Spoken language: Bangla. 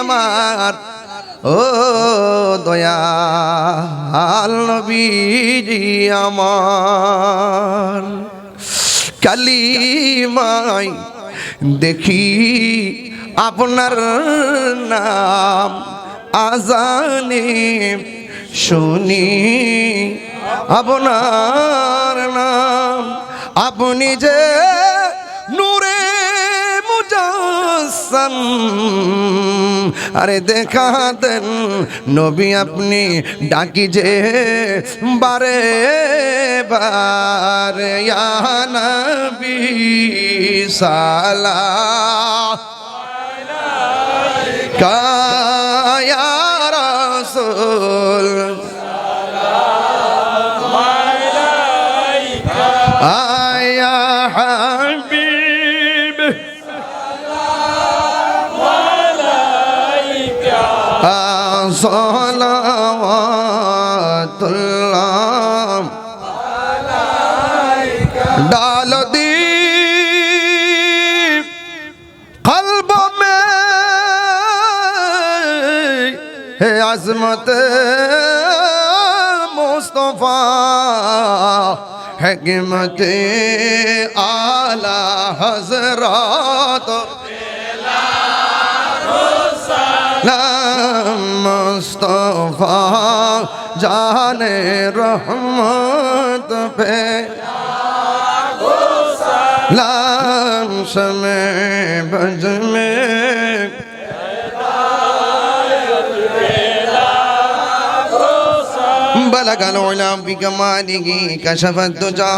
আমার, ও দয়াল নবীজি আমার। কালিমাই দেখি আপনার নাম আজানে শুনি। আপনার নাম আপনি যে নূরে মুজাসসাম আরে দেখা দেন নবী আপনি ডাকি যে বারে বারে নবী সালা কায়া রাসূল। আয়া সলাওয়াতুল্লাহ। ডাল দি কলব মে হে আজমত মুস্তফা حکمت آلہ حضرات لا মুস্তফা জানে রহমত পে লাম সমে বজ মে بلغ العلا بكماله كشف الدجى